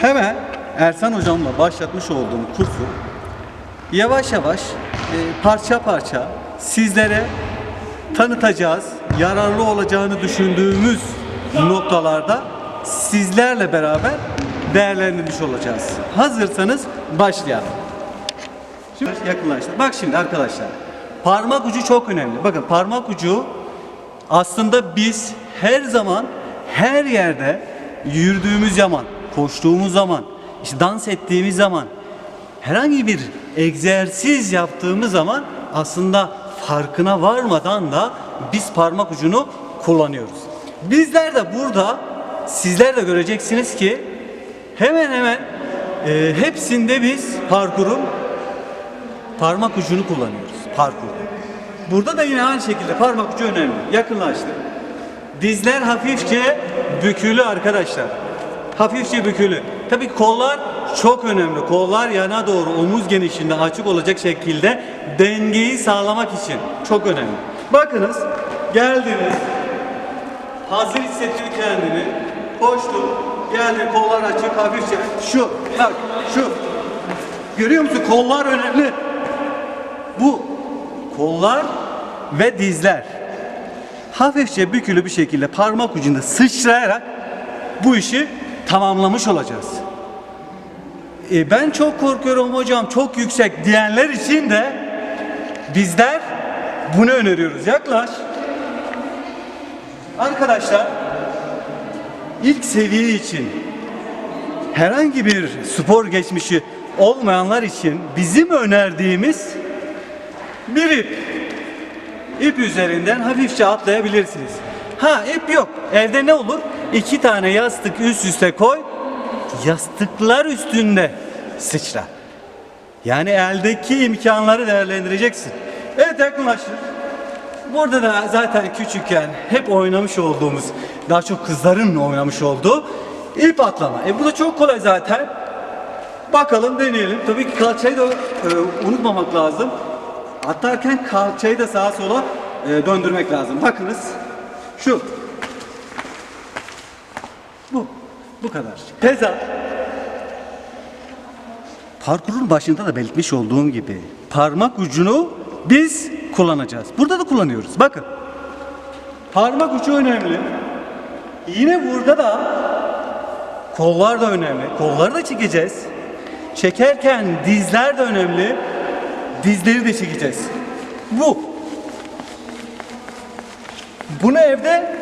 Hemen Ersan hocamla başlatmış olduğum kursu yavaş yavaş e, parça parça sizlere tanıtacağız. Yararlı olacağını düşündüğümüz noktalarda sizlerle beraber değerlendirmiş olacağız. Hazırsanız başlayalım. Şimdi yakınlaştır. Bak şimdi arkadaşlar. Parmak ucu çok önemli. Bakın parmak ucu aslında biz her zaman her yerde yürüdüğümüz zaman, koştuğumuz zaman, işte dans ettiğimiz zaman, herhangi bir egzersiz yaptığımız zaman aslında farkına varmadan da biz parmak ucunu kullanıyoruz. Bizler de burada sizler de göreceksiniz ki hemen hemen e, hepsinde biz parkurun parmak ucunu kullanıyoruz. Parkur. Burada da yine aynı şekilde parmak ucu önemli. Yakınlaştı. Dizler hafifçe bükülü arkadaşlar. Hafifçe bükülü. Tabii kollar çok önemli. Kollar yana doğru omuz genişliğinde açık olacak şekilde dengeyi sağlamak için çok önemli. Bakınız geldiniz. Hazır hissediyor kendini. Koştu. Geldi kollar açık hafifçe. Şu bak şu. Görüyor musun? Kollar önemli. Bu kollar ve dizler hafifçe bükülü bir şekilde parmak ucunda sıçrayarak bu işi tamamlamış olacağız. E, ben çok korkuyorum hocam çok yüksek diyenler için de bizler bunu öneriyoruz. Yaklaş. Arkadaşlar ilk seviye için herhangi bir spor geçmişi olmayanlar için bizim önerdiğimiz bir ip. İp üzerinden hafifçe atlayabilirsiniz. Ha ip yok. Evde ne olur? İki tane yastık üst üste koy. Yastıklar üstünde sıçra. Yani eldeki imkanları değerlendireceksin. Evet yakınlaştır. Burada da zaten küçükken hep oynamış olduğumuz, daha çok kızların oynamış olduğu ip atlama. E bu da çok kolay zaten. Bakalım deneyelim. Tabii ki kalçayı da e, unutmamak lazım. Atlarken kalçayı da sağa sola e, döndürmek lazım. Bakınız. Şu. Bu. Bu kadar. Teza. Parkurun başında da belirtmiş olduğum gibi parmak ucunu biz kullanacağız. Burada da kullanıyoruz. Bakın. Parmak ucu önemli. Yine burada da kollar da önemli. Kolları da çekeceğiz. Çekerken dizler de önemli. Dizleri de çekeceğiz. Bu. Bunu evde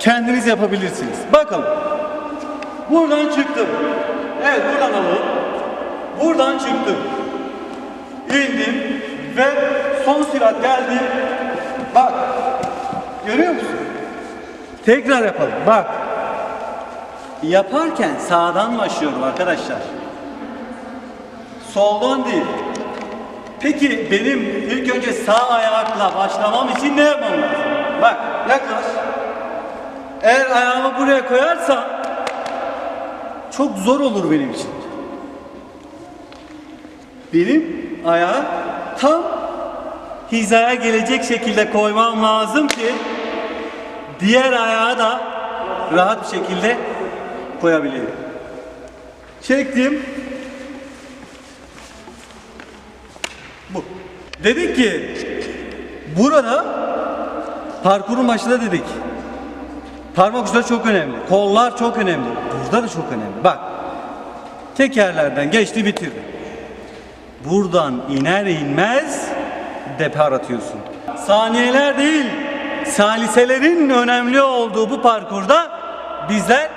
kendiniz yapabilirsiniz. Bakalım. Buradan çıktım. Evet buradan alalım. Buradan çıktım. İndim ve son sürat geldi. Bak. Görüyor musun? Tekrar yapalım. Bak. Yaparken sağdan başlıyorum arkadaşlar. Soldan değil. Peki benim ilk önce sağ ayakla başlamam için ne yapmam lazım? Bak yaklaş. Eğer ayağımı buraya koyarsam çok zor olur benim için. Benim ayağı tam hizaya gelecek şekilde koymam lazım ki diğer ayağı da rahat bir şekilde koyabileyim. Çektim. Bu. Dedik ki burada parkurun başında dedik. Parmak uçları çok önemli. Kollar çok önemli. Burada da çok önemli. Bak. Tekerlerden geçti bitirdi. Buradan iner inmez depar atıyorsun. Saniyeler değil, saliselerin önemli olduğu bu parkurda bizler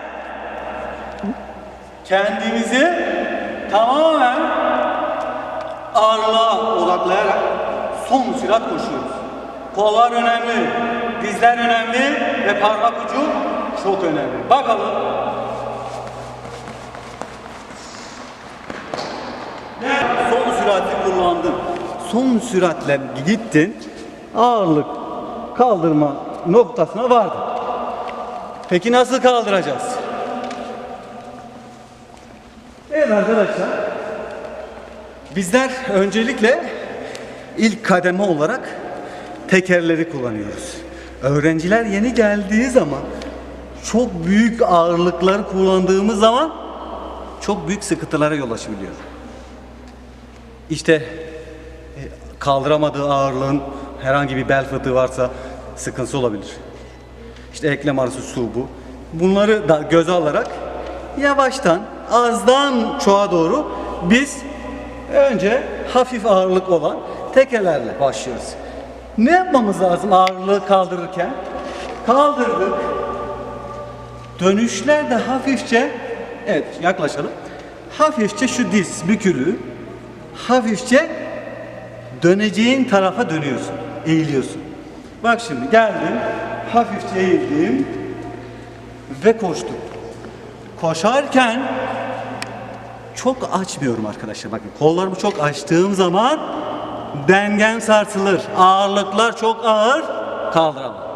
kendimizi tamamen ağırlığa odaklayarak son sürat koşuyoruz. Kollar önemli, dizler önemli ve parmak ucu çok önemli. Bakalım. Ve son sürati kullandın. Son süratle gittin. Ağırlık kaldırma noktasına vardın. Peki nasıl kaldıracağız? Evet arkadaşlar. Bizler öncelikle ilk kademe olarak tekerleri kullanıyoruz. Öğrenciler yeni geldiği zaman çok büyük ağırlıkları kullandığımız zaman çok büyük sıkıntılara yol açabiliyor. İşte e, kaldıramadığı ağırlığın herhangi bir bel fıtığı varsa sıkıntısı olabilir. İşte eklem arası su bu. Bunları da göze alarak yavaştan azdan çoğa doğru biz önce hafif ağırlık olan tekelerle başlıyoruz. Ne yapmamız lazım ağırlığı kaldırırken? Kaldırdık. Dönüşlerde hafifçe evet yaklaşalım. Hafifçe şu diz bükülü hafifçe döneceğin tarafa dönüyorsun. Eğiliyorsun. Bak şimdi geldim. Hafifçe eğildim ve koştum. Koşarken çok açmıyorum arkadaşlar. Bakın kollarımı çok açtığım zaman dengem sarsılır. Ağırlıklar çok ağır kaldıramam.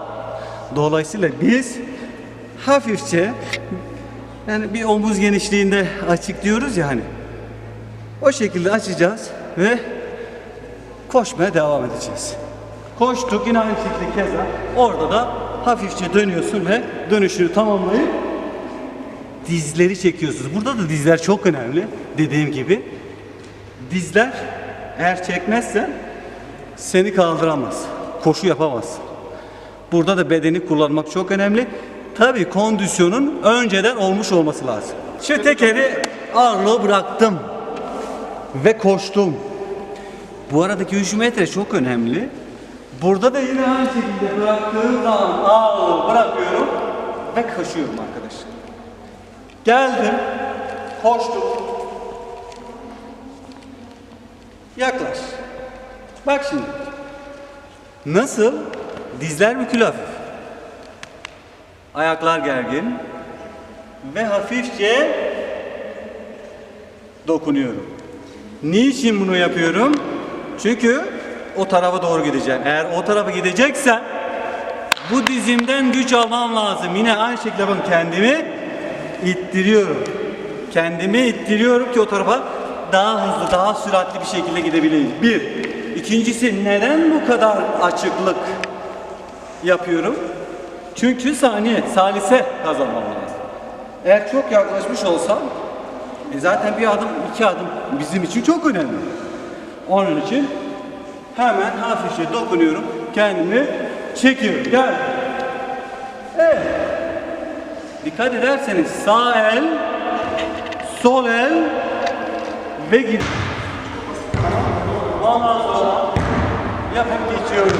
Dolayısıyla biz hafifçe yani bir omuz genişliğinde açık diyoruz ya hani. O şekilde açacağız ve koşmaya devam edeceğiz. Koştuk yine aynı şekilde keza. Orada da hafifçe dönüyorsun ve dönüşünü tamamlayıp dizleri çekiyorsunuz. Burada da dizler çok önemli. Dediğim gibi dizler eğer çekmezsen seni kaldıramaz. Koşu yapamaz. Burada da bedeni kullanmak çok önemli. Tabii kondisyonun önceden olmuş olması lazım. Şu tekeri ağırlığı bıraktım ve koştum. Bu aradaki 3 metre çok önemli. Burada da yine aynı şekilde bıraktığım zaman ağırlığı bırakıyorum ve koşuyorum arkadaşlar. Geldim, koştum. Yaklaş. Bak şimdi. Nasıl? Dizler bükülü hafif. Ayaklar gergin. Ve hafifçe dokunuyorum. Niçin bunu yapıyorum? Çünkü o tarafa doğru gideceğim. Eğer o tarafa gideceksen bu dizimden güç almam lazım. Yine aynı şekilde bakın kendimi ittiriyorum. Kendimi ittiriyorum ki o tarafa daha hızlı, daha süratli bir şekilde gidebileyim. Bir. İkincisi neden bu kadar açıklık yapıyorum? Çünkü saniye, salise kazanmam lazım. Eğer çok yaklaşmış olsam e zaten bir adım, iki adım bizim için çok önemli. Onun için hemen hafifçe dokunuyorum, kendimi çekiyorum. Gel. Evet. Dikkat ederseniz sağ el, sol el ve git. Ondan sonra yapıp geçiyorum.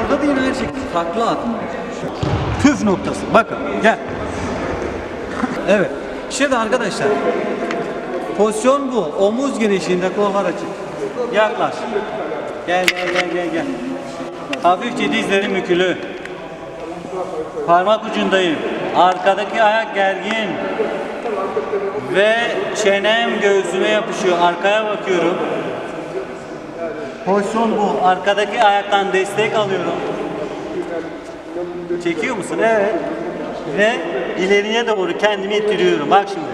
Burada da yine her şekilde takla atma. Püf noktası. Bakın gel. evet. Şimdi arkadaşlar pozisyon bu. Omuz genişliğinde kollar açık. Yaklaş. Gel gel gel gel gel. Hafifçe dizlerim bükülü. Parmak ucundayım. Arkadaki ayak gergin. Ve çenem göğsüme yapışıyor. Arkaya bakıyorum. Pozisyon bu. Arkadaki ayaktan destek alıyorum. Çekiyor musun? Evet. Ve ileriye doğru kendimi ittiriyorum. Bak şimdi.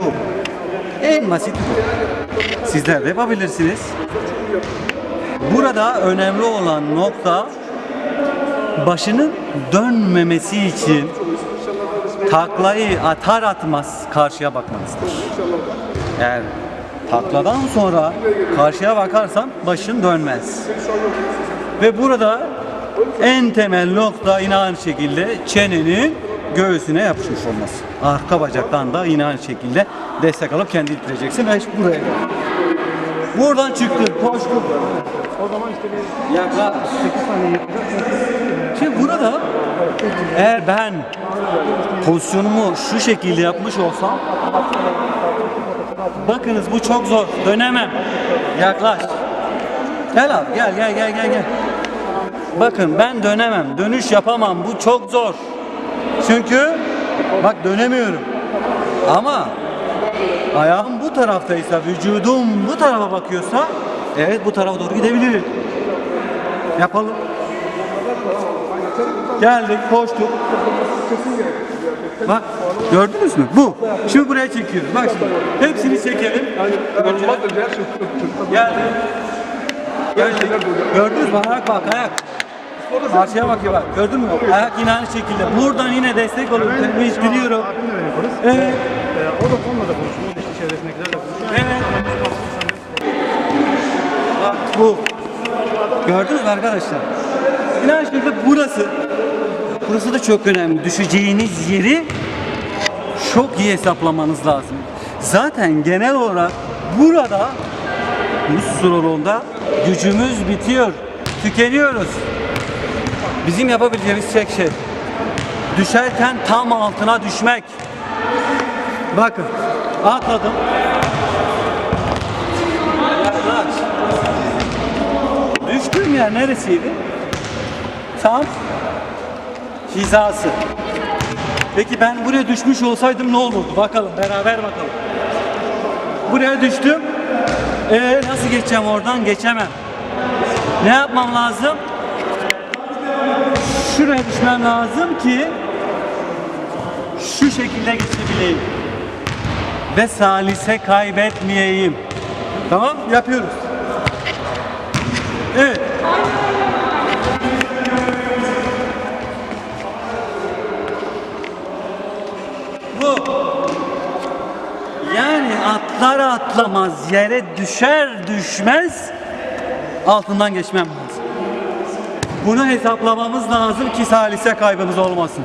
Bu. En basit bu. Sizler de yapabilirsiniz. Burada önemli olan nokta başının dönmemesi için taklayı atar atmaz karşıya bakmanızdır. Eğer takladan sonra karşıya bakarsan başın dönmez. Ve burada en temel nokta yine aynı şekilde çenenin göğsüne yapışmış olması. Arka bacaktan da yine aynı şekilde destek alıp kendi ittireceksin ve buraya gel. Buradan çıktın, koştun. O zaman işte bir Yakla 8 saniye yapacaksın. Şimdi burada eğer ben pozisyonumu şu şekilde yapmış olsam bakınız bu çok zor. Dönemem. Yaklaş. Gel abi gel gel gel gel gel. Bakın ben dönemem. Dönüş yapamam. Bu çok zor. Çünkü bak dönemiyorum. Ama ayağım bu taraftaysa, vücudum bu tarafa bakıyorsa evet bu tarafa doğru gidebilirim. Yapalım. Geldik, koştuk. Bak, gördünüz mü? Bu. Şimdi buraya çekiyoruz. Bak şimdi. Hepsini çekelim. Önce geldik. Geldik. Gördünüz mü? Ayak bak, ayak. Karşıya bakıyor bak. Gördün mü? Ayak yine aynı şekilde. Buradan yine destek oluyor. Ben hiç biliyorum. Abimle de yaparız. Evet. Ee, o da tonla da konuşuyor. İşte çevresindekilerle konuşuyor. Evet. Bak bu. Gördünüz mü arkadaşlar? Aynı şekilde burası. Burası da çok önemli. Düşeceğiniz yeri çok iyi hesaplamanız lazım. Zaten genel olarak burada bu slalomda gücümüz bitiyor. Tükeniyoruz. Bizim yapabileceğimiz tek şey düşerken tam altına düşmek. Bakın atladım. Düştüğüm yer neresiydi? Tam hizası. Peki ben buraya düşmüş olsaydım ne olurdu? Bakalım beraber bakalım. Buraya düştüm. Ee, nasıl geçeceğim oradan? Geçemem. Ne yapmam lazım? Şuraya düşmem lazım ki şu şekilde geçebileyim. Ve salise kaybetmeyeyim. Tamam yapıyoruz. Evet. Atlamaz yere düşer düşmez altından geçmem lazım. Bunu hesaplamamız lazım ki salise kaybımız olmasın.